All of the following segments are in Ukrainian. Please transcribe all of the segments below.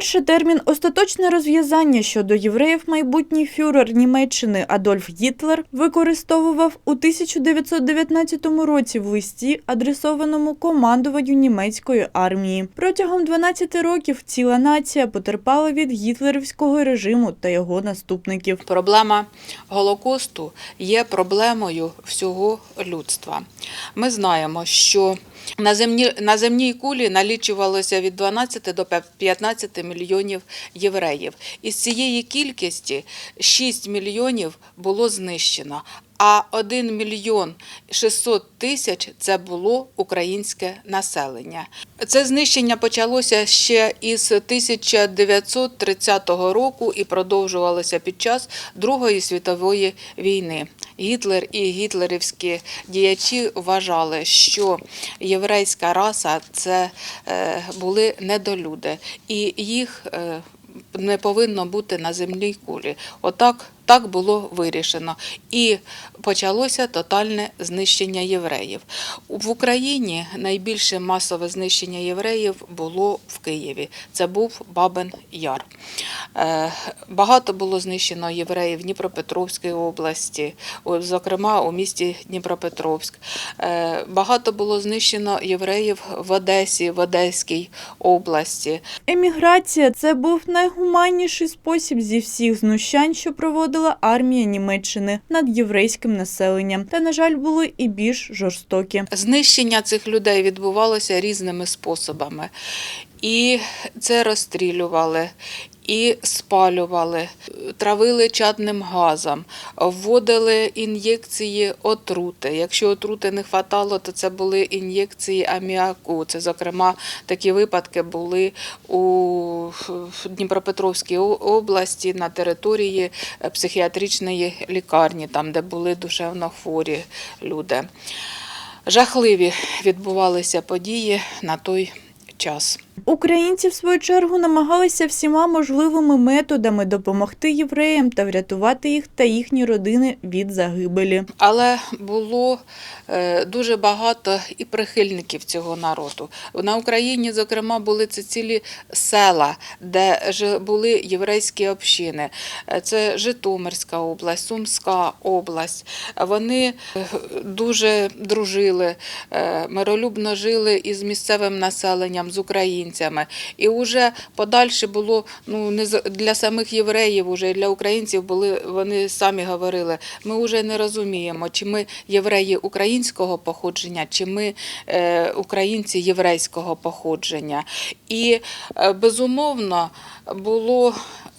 Вперше термін остаточне розв'язання щодо євреїв майбутній фюрер Німеччини Адольф Гітлер використовував у 1919 році в листі, адресованому командуванню німецької армії. Протягом 12 років ціла нація потерпала від гітлерівського режиму та його наступників. Проблема Голокосту є проблемою всього людства. Ми знаємо, що на, земні, на земній кулі налічувалося від 12 до 15 мільйонів євреїв. Із цієї кількості 6 мільйонів було знищено, а 1 мільйон 600 тисяч це було українське населення. Це знищення почалося ще із 1930 року і продовжувалося під час Другої світової війни. Гітлер і гітлерівські діячі вважали, що єврейська раса це е, були недолюди, і їх е, не повинно бути на земній кулі. Отак так було вирішено. І почалося тотальне знищення євреїв. В Україні найбільше масове знищення євреїв було в Києві. Це був Бабин Яр. Е, Багато було знищено євреїв в Дніпропетровській області, зокрема у місті Дніпропетровськ. Е, Багато було знищено євреїв в Одесі, в Одеській області. Еміграція це був найгуманніший спосіб зі всіх знущань, що проводила армія Німеччини над єврейським населенням. Та, на жаль, були і більш жорстокі. Знищення цих людей відбувалося різними способами. І це розстрілювали, і спалювали, травили чадним газом, вводили ін'єкції отрути. Якщо отрути не хватало, то це були ін'єкції аміаку. Це, зокрема, такі випадки були у Дніпропетровській області на території е, психіатричної лікарні, там, де були душевно хворі люди. Жахливі відбувалися події на той час. Українці, в свою чергу, намагалися всіма можливими методами допомогти євреям та врятувати їх та їхні родини від загибелі. Але було е, дуже багато і прихильників цього народу. На Україні, зокрема, були це цілі села, де були єврейські общини. Е, Це Житомирська область, Сумська область. Вони е, дуже дружили, миролюбно жили із місцевим населенням, з українцями. І вже подальше було ну не для самих євреїв, уже для українців були вони самі говорили. Ми вже не розуміємо, чи ми євреї українського походження, чи ми е, українці єврейського походження. І е, безумовно було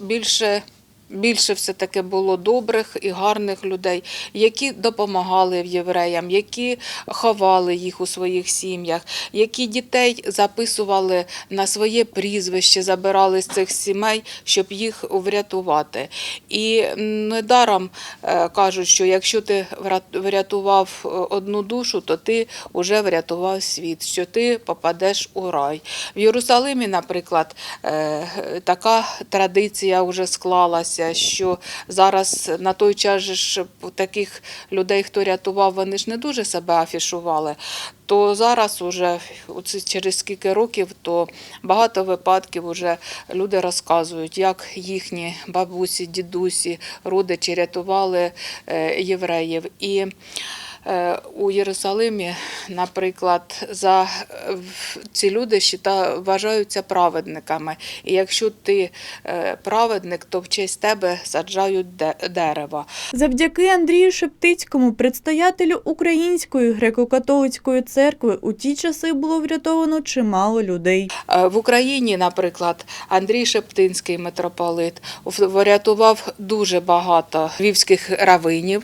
більше. Більше все таки було добрих і гарних людей, які допомагали євреям, які ховали їх у своїх сім'ях, які дітей записували на своє прізвище, забирали з цих сімей, щоб їх врятувати. І недаром е, кажуть, що якщо ти врятував е, одну душу, то ти вже врятував світ, що ти попадеш у рай. В Єрусалимі, наприклад, е, така традиція вже склалася, що зараз на той час ж таких людей, хто рятував, вони ж не дуже себе афішували. То зараз уже через скільки років, то багато випадків вже люди розказують, як їхні бабусі, дідусі, родичі рятували е, євреїв. І у Єрусалимі, наприклад, за е, ці люди щита- вважаються праведниками. І якщо ти е, праведник, то в честь тебе саджають де- дерева. Завдяки Андрію Шептицькому, предстоятелю Української греко-католицької церкви, у ті часи було врятовано чимало людей. Е, В Україні, наприклад, Андрій Шептинський митрополит врятував дуже багато львівських равинів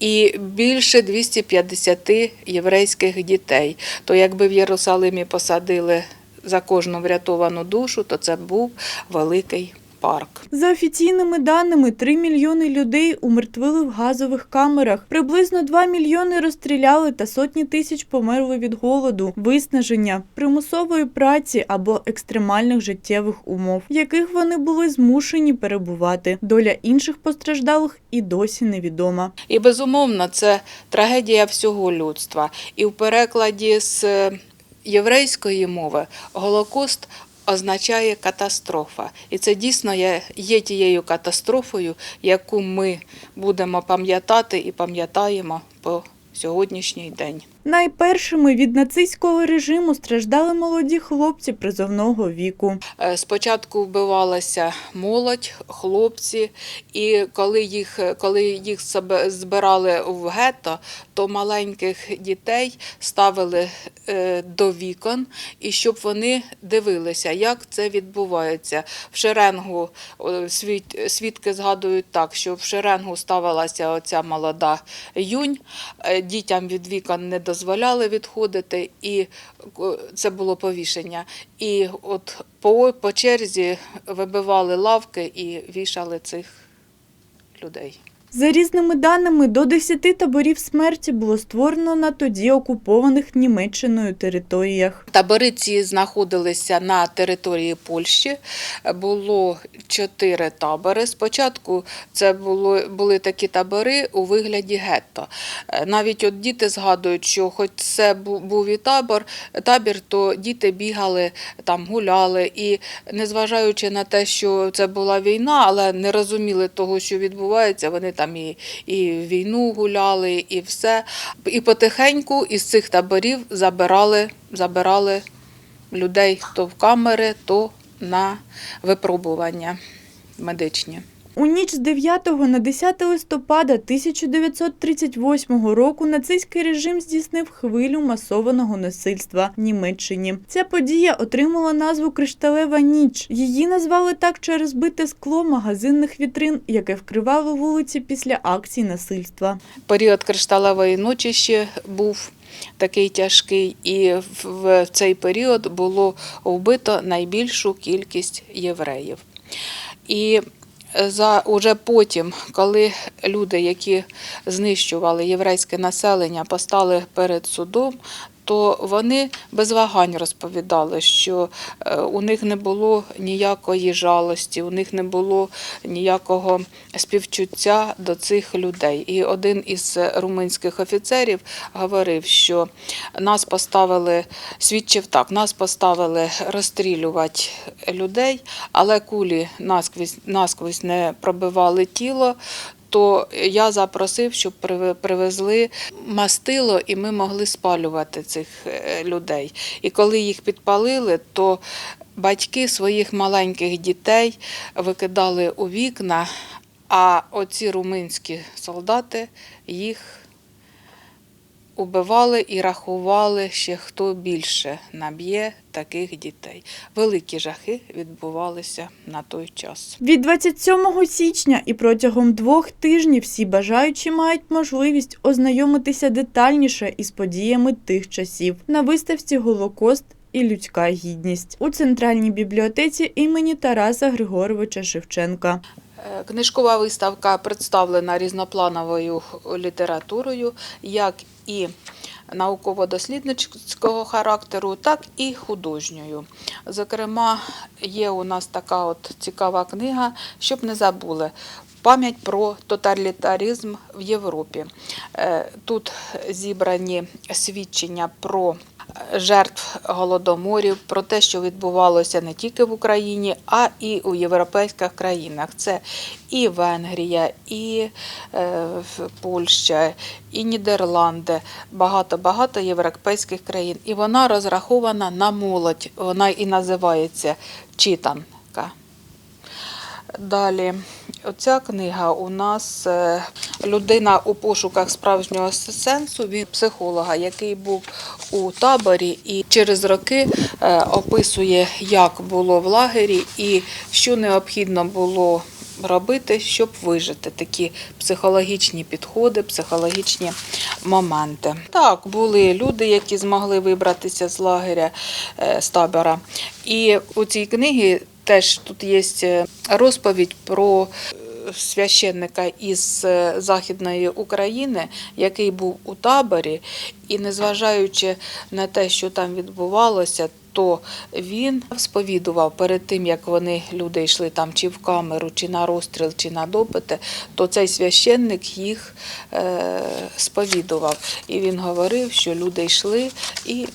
і більше 250 єврейських дітей. То якби в Єрусалимі посадили за кожну врятовану душу, то це був великий парк. За офіційними даними, 3 мільйони людей умертвили в газових камерах, приблизно 2 мільйони розстріляли та сотні тисяч померли від голоду, виснаження, примусової праці або екстремальних життєвих умов, в яких вони були змушені перебувати. Доля інших постраждалих і досі невідома. І безумовно, це трагедія всього людства. І в перекладі з єврейської мови Голокост означає катастрофа. І це дійсно є, тією катастрофою, яку ми будемо пам'ятати і пам'ятаємо по сьогоднішній день. Найпершими від нацистського режиму страждали молоді хлопці призовного віку. Е, Спочатку вбивалася молодь, хлопці, і коли їх, коли їх збирали в гетто, то маленьких дітей ставили е, до вікон, і щоб вони дивилися, як це відбувається. В шеренгу свідки згадують так, що в шеренгу ставилася оця молода юнь, е, дітям від вікон не дозволяли відходити, і е, це було повішення. І от по, по черзі вибивали лавки і вішали цих людей. За різними даними, до 10 таборів смерті було створено на тоді окупованих Німеччиною територіях. Табори ці знаходилися на території Польщі. Було чотири табори. Спочатку це було, були такі табори у вигляді гетто. Е, Навіть от діти згадують, що хоч це був і табор, табір, то діти бігали, там гуляли. І незважаючи на те, що це була війна, але не розуміли того, що відбувається, вони там і, і війну гуляли, і все. І потихеньку із цих таборів забирали, забирали людей то в камери, то на випробування медичні. У ніч з 9 на 10 листопада 1938 року нацистський режим здійснив хвилю масованого насильства в Німеччині. Ця подія отримала назву Кришталева ніч. Її назвали так через бите скло магазинних вітрин, яке вкривало вулиці після акцій насильства. Період кришталевої ночі ще був такий тяжкий, і в- цей період було вбито найбільшу кількість євреїв. І за уже потім, коли люди, які знищували єврейське населення, постали перед судом, то вони без вагань розповідали, що е, у них не було ніякої жалості, у них не було ніякого співчуття до цих людей. І один із румунських офіцерів говорив, що нас поставили, свідчив так, нас поставили розстрілювати людей, але кулі насквозь, насквозь не пробивали тіло. То я запросив, щоб привезли мастило, і ми могли спалювати цих е, людей. І коли їх підпалили, то батьки своїх маленьких дітей викидали у вікна, а оці румунські солдати їх убивали і рахували ще хто більше наб'є таких дітей. Великі жахи відбувалися на той час. Від 27 січня і протягом двох тижнів всі бажаючі мають можливість ознайомитися детальніше із подіями тих часів на виставці Голокост і людська гідність у центральній бібліотеці імені Тараса Григоровича Шевченка. Е, Книжкова виставка представлена різноплановою літературою, як і науково-дослідницького характеру, так і художньою. Зокрема, є у нас така от цікава книга, щоб не забули. Пам'ять про тоталітаризм в Європі. Е, Тут зібрані свідчення про жертв голодоморів, про те, що відбувалося не тільки в Україні, а і у європейських країнах. Це і Венгрія, і е, Польща, і Нідерланди, багато-багато європейських країн. І вона розрахована на молодь. Вона і називається читанка. Далі, оця книга у нас е, людина у пошуках справжнього сенсу. Він психолога, який був у таборі, і через роки е, описує, як було в лагері і що необхідно було робити, щоб вижити. Такі психологічні підходи, психологічні моменти. Так, були люди, які змогли вибратися з лагеря е, з табора. І у цій книгі теж тут є е, розповідь про е, священника із е, Західної України, який був у таборі, і незважаючи на те, що там відбувалося, то він сповідував перед тим, як вони люди йшли там чи в камеру, чи на розстріл, чи на допити, то цей священник їх сповідував. І він говорив, що люди йшли і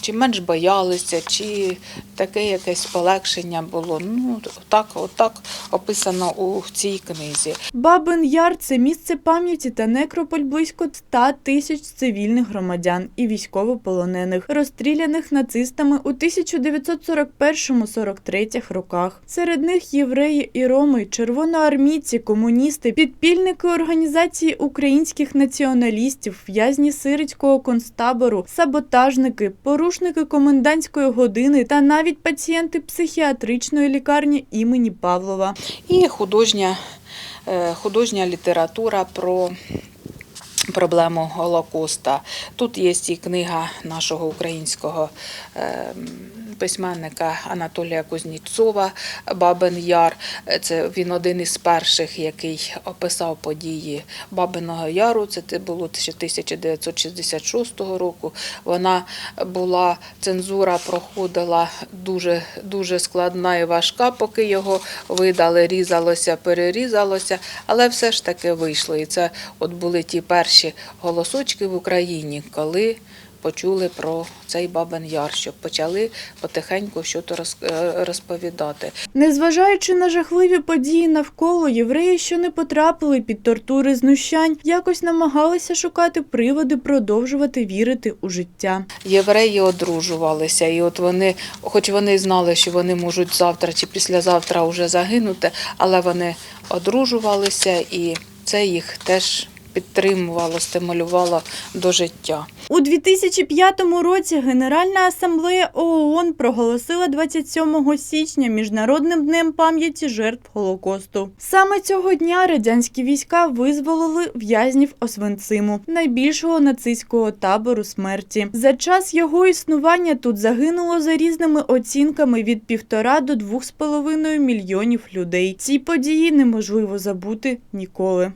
чи менш боялися, чи таке якесь полегшення було. Ну, так, отак описано у цій книзі. Бабин Яр це місце пам'яті та некрополь близько 100 тисяч цивільних громадян і військовополонених, розстріляних нацистами у 1941-43 роках. Серед них євреї і роми, червоноармійці, комуністи, підпільники організації українських націоналістів, в'язні сирицького концтабору, саботажники, порушники комендантської години та навіть пацієнти психіатричної лікарні імені Павлова. І художня, е, художня література про проблему Голокоста. Тут є і книга нашого українського е, письменника Анатолія Кузнєцова Бабин Яр. Це він один із перших, який описав події Бабиного Яру. Це було ще 1966 року. Вона була цензура проходила дуже дуже складна і важка, поки його видали, різалося, перерізалося, але все ж таки вийшло. І це от були ті перші голосочки в Україні, коли почули про цей Бабин Яр, щоб почали потихеньку щось е, розповідати. Незважаючи на жахливі події навколо, євреї, що не потрапили під тортури знущань, якось намагалися шукати приводи продовжувати вірити у життя. Євреї одружувалися, і от вони, хоч вони знали, що вони можуть завтра чи післязавтра вже загинути, але вони одружувалися, і це їх теж підтримувало, стимулювало до життя. У 2005 році Генеральна асамблея ООН проголосила 27 січня Міжнародним днем пам'яті жертв Голокосту. Саме цього дня радянські війська визволили в'язнів Освенциму, найбільшого нацистського табору смерті. За час його існування тут загинуло за різними оцінками від півтора до двох з половиною мільйонів людей. Ці події неможливо забути ніколи.